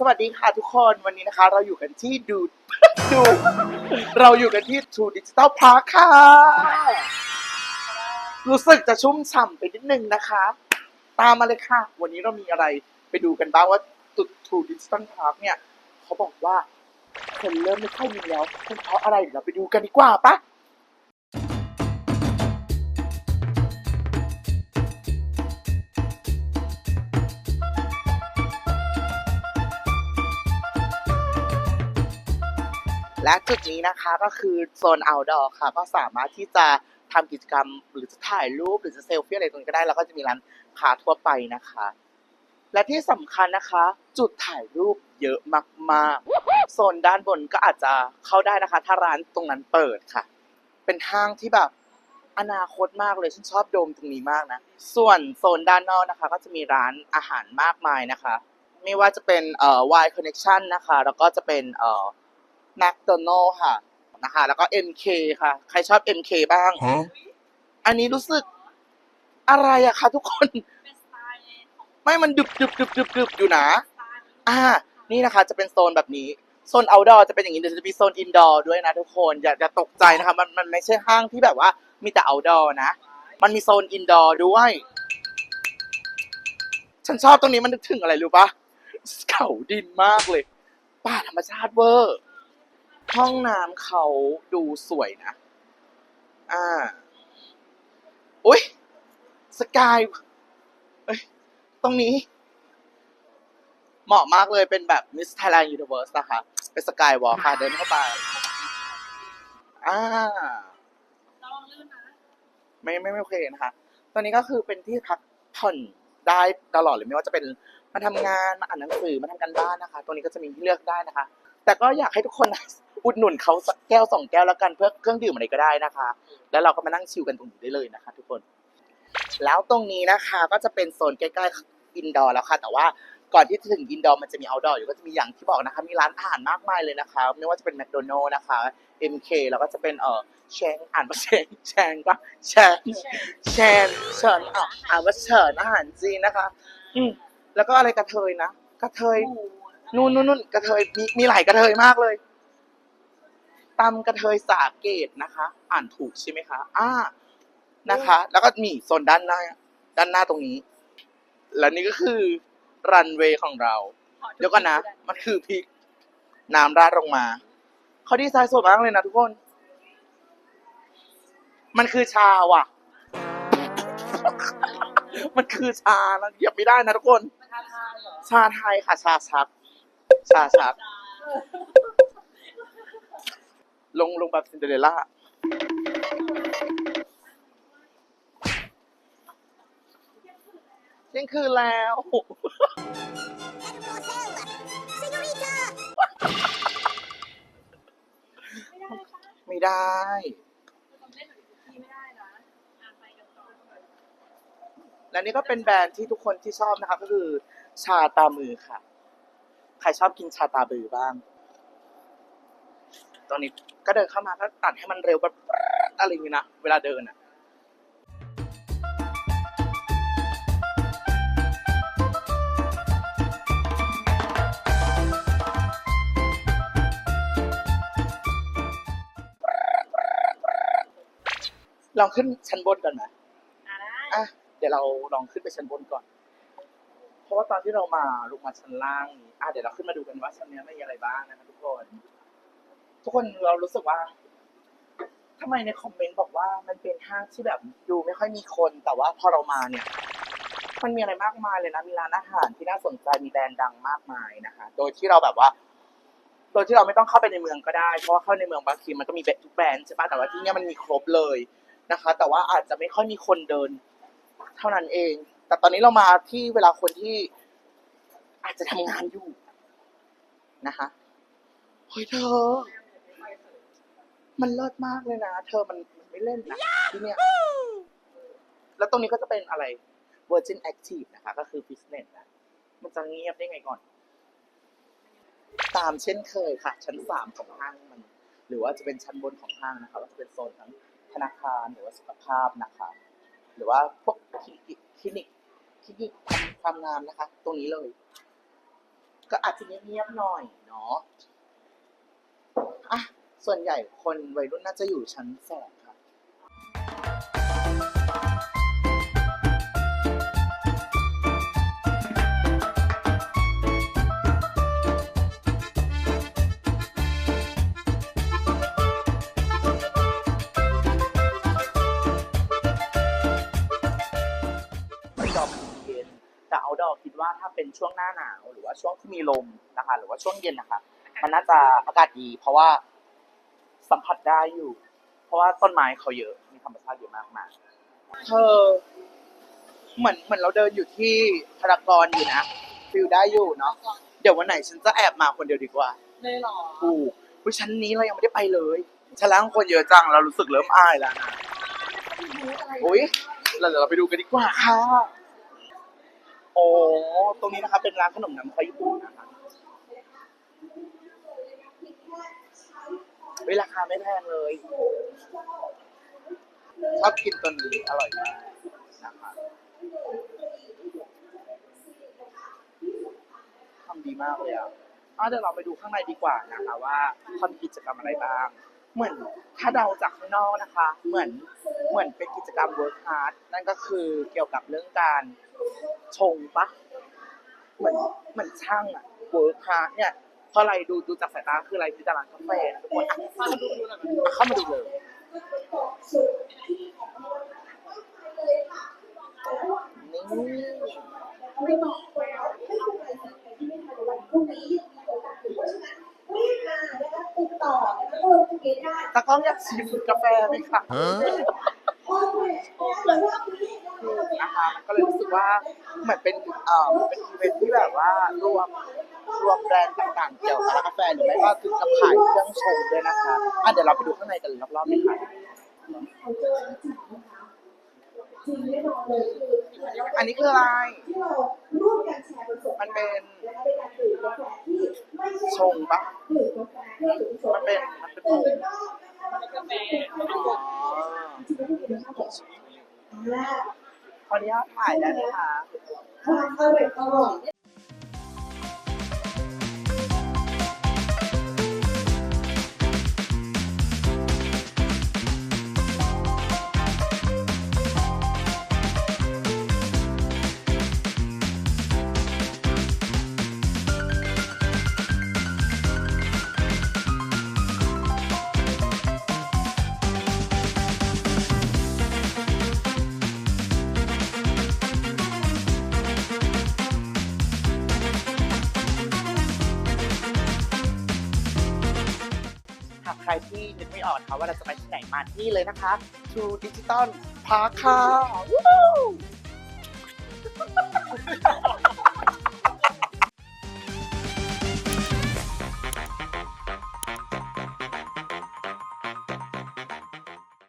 สวัสดีค่ะทุกคนวันนี้นะคะ เราอยู่กันที่ดู ดู เราอยู่กันที่ True Digital Park ค่ะ รู้สึกจะชุ่มฉ่ำไปนิดนึงนะคะ ตามมาเลยค่ะ วันนี้เรามีอะไรไปดูกันบ้างว่าตุด True Digital Park เนี่ย เขาบอกว่าคนเริ่มไม่ค่อยมีแล้วเป็นเพราะอะไรเดี๋ยวเราไปดูกันดีกว่าปะ และจุดนี้นะคะก็คือโซน outdoor ค่ะ ก็สามารถที่จะทำกิจกรรมหรือจะถ่ายรูปหรือจะเซลฟี่อะไรตรงนี้ก็ได้ แล้วก็จะมีร้านค้าทั่วไปนะคะ และที่สำคัญนะคะ จุดถ่ายรูปเยอะมากๆโซนด้านบนก็อาจจะเข้าได้นะคะ ถ้าร้านตรงนั้นเปิดค่ะ เป็นห้างที่แบบอนาคตมากเลยฉันชอบโดมตรงนี้มากนะ ส่วนโซนด้านนอกนะคะ ก็จะมีร้านอาหารมากมายนะคะ ไม่ว่าจะเป็นเอ่อ Y Connection นะคะ แล้วก็จะเป็นเอ่อ McDonald ค่ะนะคะ แล้วก็ MK ค่ะ ใครชอบ MK บ้าง Huh? อันนี้รู้สึกอะไรอะคะทุกคนเป็นสไตล์ของไม่มันดึบดึบดึบดึบดึบอยู่นะสไตล์อ่า นี่นะคะ จะเป็นโซนแบบนี้ โซน outdoor จะเป็นอย่างนี้เดี๋ยวจะมีโซน indoor ด้วยนะทุกคน อย่าอย่าตกใจนะคะ มันมันไม่ใช่ห้างที่แบบว่ามีแต่ outdoor นะ มันมีโซน indoor ด้วย ฉันชอบตรงนี้มันนึกถึงอะไรรู้ปะเขาดินมากเลย ป่าธรรมชาติเวอร์ ห้องน้ำเขาดูสวยนะ อ่า อุ้ยสกายเอ้ย ตรงนี้ เหมาะมากเลยเป็นแบบ Miss Thailand Universe นะคะ เป็นสกายวอล์คค่ะ เดินเข้าไป อ่า ระวังลื่นนะไม่ไม่ไม่โอเคนะคะ ตอนนี้ก็คือเป็นที่พักผ่อนได้ตลอดเลยไม่ว่าจะเป็นมาทำงานมาอ่านหนังสือมาทำการบ้านนะคะ ตรงนี้ก็จะมีที่เลือกได้นะคะ แต่ก็อยากให้ทุกคน อุดหนุนเขาสักแก้วสองแก้วแล้วกันเพื่อเครื่องดื่มอะไรก็ได้นะคะ แล้วเราก็มานั่งชิลกันตรงนี้ได้เลยนะคะ ทุกคน แล้วตรงนี้นะคะก็จะเป็นโซนใกล้ๆอินดอร์แล้วค่ะ แต่ว่าก่อนที่จะถึงอินดอร์มันจะมีเอาดอร์อยู่ก็จะมีอย่างที่บอกนะคะ มีร้านอาหารมากมายเลยนะคะ ไม่ว่าจะเป็นแมคโดนัลล์นะคะ MK แล้วก็จะเป็นเอ่อแชงอ่านว่าแชงแชงปะแชงแชนเฉินอะอ่านว่าเฉินอาหารจีนนะคะ อืมแล้วก็อะไรกระเทยนะกระเทยหมูนู่นนู่นนู่นกระเทยมีมีหลายกระเทยมากเลย ตำกระเทยสาเกตนะคะ อ่านถูกใช่ไหมคะอ่านะคะ แล้วก็มีโซนด้านหน้า ด้านหน้าตรงนี้ แล้วนี่ก็คือรันเวย์ของเรา เดี๋ยวก่อนนะ มันคือพริกน้ำราดลงมา เขาดีไซน์สวยมากเลยนะทุกคน มันคือชาว่ะ มันคือชานะเหยียบไม่ได้นะทุกคนมันท้าทายเหรอชาไทยค่ะ ชาชัก ชาชัก ลงลงแบบซินเดอเรลล่าเที่ยงคืนแล้ว ไม่ได้แบบนี้ไม่ได้นะอะไปกันต่อและนี่ก็เป็นแบรนด์ที่ทุกคนที่ชอบนะคะ ก็คือชาตามือค่ะ ใครชอบกินชาตาบือบ้าง ตอนนี้ก็เดินเข้ามาก็ตัดให้มันเร็วแบบอะไรอย่างนี้นะ เวลาเดินอะลองขึ้นชั้นบนก่อนไหมอะได้อะเดี๋ยวเราลองขึ้นไปชั้นบนก่อน เพราะว่าตอนที่เรามาลงมาชั้นล่างนี้อะเดี๋ยวเราขึ้นมาดูกันว่าชั้นเนี้ยมีอะไรบ้างนะคะทุกคน ทุกคนเรารู้สึกว่าทำไมในคอมเมนต์บอกว่ามันเป็นห้างที่แบบดูไม่ค่อยมีคน แต่ว่าพอเรามาเนี่ย มันมีอะไรมากมายเลยนะมีร้านอาหารที่น่าสนใจมีแบรนด์ดังมากมายนะคะ โดยที่เราแบบว่า โดยที่เราไม่ต้องเข้าไปในเมืองก็ได้ เพราะว่าเข้าในเมืองบางทีมันก็มีแบททุกแบรนด์ใช่ปะแต่ว่าที่เนี้ยมันมีครบเลยนะคะ แต่ว่าอาจจะไม่ค่อยมีคนเดิน เท่านั้นเอง แต่ตอนนี้เรามาที่เวลาคนที่ อาจจะทำงานอยู่นะคะเฮ้ยเธอ มันเลิศมากเลยนะ เธอมันมันไม่เล่นนะที่เนี่ย แล้วตรงนี้ก็จะเป็นอะไร Virgin Active นะคะ ก็คือ business นะ มันจะเงียบได้ไงก่อน ตามเช่นเคยค่ะ ชั้นสามของห้างมัน หรือว่าจะเป็นชั้นบนของห้างนะคะก็จะเป็นโซนทั้งธนาคารหรือว่าสุขภาพนะคะ หรือว่าพวกคลินิกคลินิกคลินิกทำความงามนะคะ ตรงนี้เลย ก็อาจจะเงียบๆหน่อยเนาะอะ ส่วนใหญ่คนวัยรุ่นน่าจะอยู่ชั้นสองครับดอกเย็นแต่เอาดอคิดว่าถ้าเป็นช่วงหน้าหนาว หรือว่าช่วงที่มีลมนะคะ หรือว่าช่วงเย็นนะคะ มันน่าจะอากาศดี เพราะว่า สัมผัสได้อยู่ เพราะว่าต้นไม้เขาเยอะ มีธรรมชาติเยอะมากมายเธอ เหมือนเหมือนเราเดินอยู่ที่พารากอนอยู่นะฟิลได้อยู่เนาะเดี๋ยววันไหนฉันจะแอบมาคนเดียวดีกว่าเลยหรอถูกวิชั้นนี้เรายังไม่ได้ไปเลยชั้นล่างคนเยอะจังเรารู้สึกเริ่มอายแล้วนะโอ้ยเราเดี๋ยวเราไปดูกันดีกว่าค่ะโอ้ตรงนี้นะคะเป็นร้านขนมน้ำข้าวญี่ปุ่นนะคะ เฮ้ยราคาไม่แพงเลย ชอบกินตัวนี้อร่อยมากนะคะทำดีมากเลยอะอะเดี๋ยวเราไปดูข้างในดีกว่านะคะว่าทำกิจกรรมอะไรบ้าง เหมือนถ้าเดาจากข้างนอกนะคะ เหมือนเหมือนเป็นกิจกรรม work hard นั่นก็คือเกี่ยวกับเรื่องการชงปะเหมือนเหมือนช่างอะ work hard เนี่ย ราะอะไรดูดูจากสายตาคืออะไรคือตลาดกาแฟนะทุกคนอะมาดูดูหน่อยอะเข้ามาดูเลยนี่ตากล้องอยากชิมกาแฟไหมคะนะคะมันก็เลยรู้สึกว่าเหมือนเป็นเอ่อเป็นอีเวนท์ที่แบบว่ารวม รวมแบรนด์ต่างๆ เกี่ยวกับกาแฟหรือไม่ก็ถึงกับขายเครื่องชงด้วยนะคะอะเดี๋ยวเราไปดูข้างในกันรอบๆเลยค่ะอันนี้คืออะไร มันเป็นชงปะมันเป็น มันเป็นผงกาแฟขออนุญาตถ่ายได้ไหมคะ ออกนะคะว่าเราจะไปที่ไหนมาที่นี่เลยนะคะ True Digital Park ค่ะ